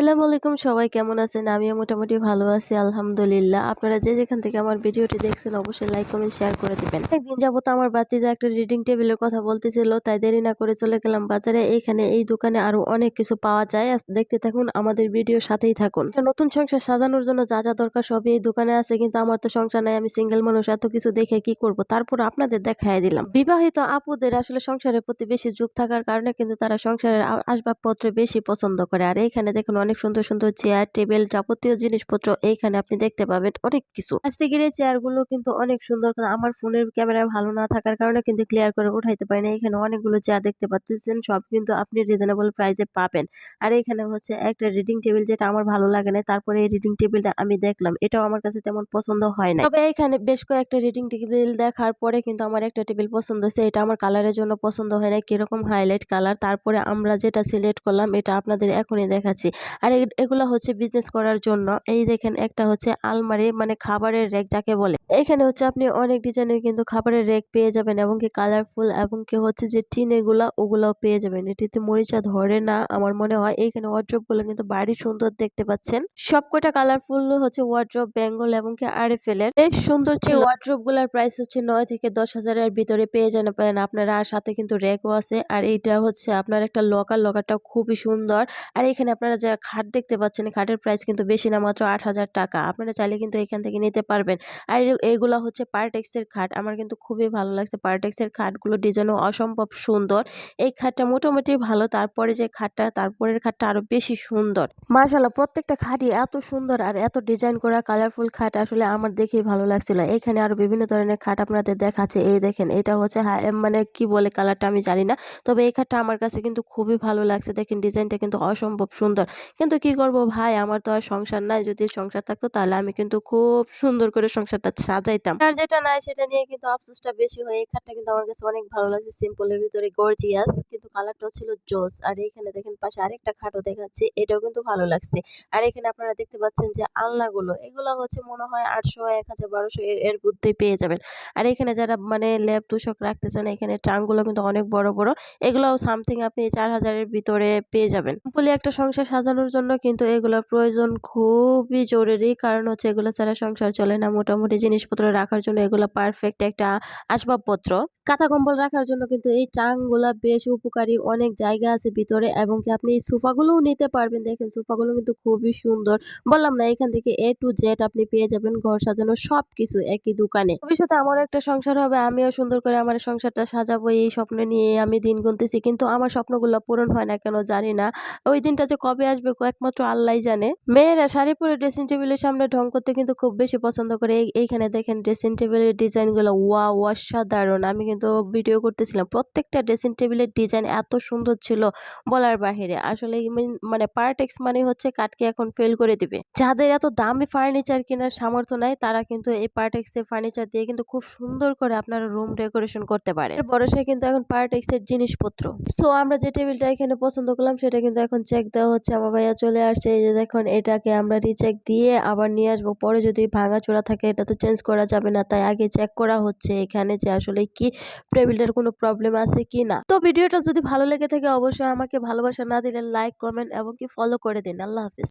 আসসালামু আলাইকুম, সবাই কেমন আছেন? আমিও মোটামুটি ভালো আছি, আলহামদুলিল্লাহ। আপনারা যে যেখান থেকে আমার ভিডিওটি দেখছেন, অবশ্যই লাইক, কমেন্ট, শেয়ার করে দিবেন। একদিন যাবত আমার বাতিজা একটা রিডিং টেবিলের কথা বলতেছিল, তাই দেরি না করে চলে গেলাম বাজারে। এখানে এই দোকানে আরও অনেক কিছু পাওয়া যায়। দেখতে থাকুন, আমাদের ভিডিও সাথেই থাকুন। নতুন সংসার সাজানোর জন্য যা যা দরকার সবই এই দোকানে আছে, কিন্তু আমার তো সংসার নাই, আমি সিঙ্গেল মানুষ, এত কিছু দেখে কি করব? তারপর আপনাদের দেখাই দিলাম। বিবাহিত আপুদের আসলে সংসারের প্রতি বেশি যুগ থাকার কারণে কিন্তু তারা সংসারের আসবাবপত্র বেশি পছন্দ করে। আর এখানে দেখুন, অনেক সুন্দর সুন্দর চেয়ার টেবিল যাবতীয় জিনিসপত্র এইখানে আপনি দেখতে পাবেন অনেক কিছু। এই চেয়ারগুলো কিন্তু অনেক সুন্দর কারণ আমার ফোনের ক্যামেরা ভালো না থাকার কারণে কিন্তু ক্লিয়ার করে উঠাইতে পারি না এখানে অনেকগুলো চেয়ার দেখতে পাচ্ছেন সব কিন্তু আপনি রিজনেবল প্রাইসে পাবেন। আর এখানে হচ্ছে একটা রিডিং টেবিল যেটা আমার ভালো লাগে না তারপরে এই রিডিং টেবিলটা আমি দেখলাম এটাও আমার কাছে তেমন পছন্দ হয় না তবে এখানে বেশ কয়েকটা রিডিং টেবিল দেখার পরে কিন্তু আমার একটা টেবিল পছন্দ হয়েছে এটা আমার কালারের জন্য পছন্দ হয় না কীরকম হাইলাইট কালার তারপরে আমরা যেটা সিলেক্ট করলাম এটা আপনাদের এখনই দেখাচ্ছি। আর এগুলা হচ্ছে বিজনেস করার জন্য। এই দেখেন, একটা হচ্ছে আলমারি মানে খাবারের রেক যাকে বলে। এখানে হচ্ছে আপনি অনেক ডিজাইনের কিন্তু খাবারের রেক পেয়ে যাবেন এবং কি কালারফুল এবং কি হচ্ছে যে টিনেরগুলা ওগুলাও পেয়ে যাবেন। এটিতে মরিচা ধরে না, আমার মনে হয়। এইখানে ওয়ার্ড্রপগুলো কিন্তু বাড়ি সুন্দর দেখতে পাচ্ছেন। সবকটা কালারফুল হচ্ছে ওয়ার্ড্রপ বেঙ্গল এবং কি আরএফএল এর। বেশ সুন্দর ছিল ওয়ার্ড্রপগুলার প্রাইস হচ্ছে নয় থেকে দশ হাজারের ভিতরে পেয়ে যান পারেন আপনারা। আর সাথে কিন্তু র্যাকও আছে। আর এইটা হচ্ছে আপনার একটা লকার লকারটা খুবই সুন্দর। আর এখানে আপনারা যা খাট দেখতে পাচ্ছেন খাটের প্রাইস কিন্তু বেশি না, মাত্র আট হাজার টাকা। আপনারা চাইলে কিন্তু এখান থেকে নিতে পারবেন। আর এইগুলা হচ্ছে পার্টেক্সের খাট। আমার কিন্তু খুবই ভালো লাগছে পার্টেক্সের খাটগুলো। ডিজাইনও অসম্ভব সুন্দর। এই খাটটা মোটামুটি ভালো। তারপরে যে খাটটা, তারপরের খাটটা আরও বেশি সুন্দর। মার্শাল্লাহ প্রত্যেকটা খাটই এত সুন্দর আর এত ডিজাইন করা কালারফুল খাট আসলে আমার দেখেই ভালো লাগছিল। এখানে আরও বিভিন্ন ধরনের খাট আপনাদের দেখাচ্ছে। এই দেখেন, এটা হচ্ছে মানে কি বলে কালারটা আমি জানি না। তবে এই খাটটা আমার কাছে কিন্তু খুবই ভালো লাগছে। দেখেন ডিজাইনটা কিন্তু অসম্ভব সুন্দর। কিন্তু কি করব ভাই? আমার তো আর সংসার নাই। যদি সংসার থাকতো তাহলে আমি কিন্তু খুব সুন্দর করে সংসারটা সাজাইতাম। আর যেটা নাই সেটা নিয়ে কিন্তু আফসোসটা বেশি হয়। এই খাটটা কিন্তু আমার কাছে অনেক ভালো লাগছে। সিম্পলের ভিতরে গর্জিয়াস কিন্তু কালারটাও ছিল জোস। আর এইখানে দেখেন পাশে আরেকটা খাটও দেখাচ্ছে। এটাও কিন্তু ভালো লাগছে। আর এখানে আপনারা দেখতে পাচ্ছেন যে আলনাগুলো, এগুলো হচ্ছে মনে হয় আটশো, এক হাজার, বারোশো এর মধ্যেই পেয়ে যাবেন। আর এখানে যারা মানে ল্যাব তুষক রাখতেছেন, এখানে ট্রাঙ্কগুলো কিন্তু অনেক বড় বড়। এগুলোও সামথিং আপনি চার হাজারের ভিতরে পেয়ে যাবেন। বলি একটা সংসার সাজানোর জন্য কিন্তু এগুলোর প্রয়োজন খুবই জরুরি। কারণ হচ্ছে এগুলো ছাড়া সংসার চলে না। মোটামুটি জিনিসপত্র রাখার জন্য এগুলো পারফেক্ট একটা আসবাবপত্র। কাঁথা কম্বল রাখার জন্য কিন্তু এই চাংগুলা বেশ উপকারী অনেক জায়গা আছে ভিতরে এবং কি আপনি এই সোফাগুলোও নিতে পারবেন। দেখেন সোফাগুলো কিন্তু খুবই সুন্দর। বললাম না, এখান থেকে এ টু জেড আপনি পেয়ে যাবেন ঘর সাজানোর সবকিছু একই দোকানে। ভবিষ্যতে আমার একটা সংসার হবে, আমিও সুন্দর করে আমার সংসারটা সাজাবো, এই স্বপ্ন নিয়ে আমি দিন গুনতেছি। কিন্তু আমার স্বপ্নগুলো পূরণ হয় না কেন জানি না। ওই দিনটা যে কবে আসবে কো- একমাত্র আল্লাহ জানে। মেয়েরা শাড়ি পরে ড্রেসিং টেবিলের সামনে ঢং করতে কিন্তু খুব বেশি পছন্দ করে। এই- এইখানে দেখেন ড্রেসিং টেবিলের ডিজাইনগুলো ওয়া অসাধারণ। আমি কিন্তু ভিডিও করতেছিলাম, প্রত্যেকটা ড্রেসিং টেবিলের ডিজাইন এত সুন্দর ছিল বলার বাহিরে। আসলে মিন- পার্টেক্স মানে হচ্ছে কাটকে এখন ফেল করে দিবে। যাদের এত দামি ফার্নিচার কেনার সামর্থ্য নাই, তারা কিন্তু এই পার্টেক্স এর ফার্নিচার দিয়ে কিন্তু খুব সুন্দর করে আপনারা রুম ডেকোরেশন করতে পারে। ভরসায় কিন্তু এখন পার্টেক্স এর জিনিসপত্র। তো আমরা যে টেবিলটা এখানে পছন্দ করলাম, সেটা কিন্তু এখন চেক দেওয়া হচ্ছে। আমার ভাইয়া চলে আসছে, এই যে দেখুন, এটাকে আমরা রিচেক দিয়ে আবার নিয়ে আসব। পরে যদি ভাঙা চোরা থাকে, এটা তো চেঞ্জ করা যাবে না, তাই আগে চেক করা হচ্ছে এখানে যে আসলে কি টেবিলটার কোনো প্রবলেম আছে কি না। তো ভিডিওটা যদি ভালো লেগে থাকে, অবশ্যই আমাকে ভালোবাসা না দিলে লাইক কমেন্ট এবং কি ফলো করে দিন। আল্লাহ হাফিজ।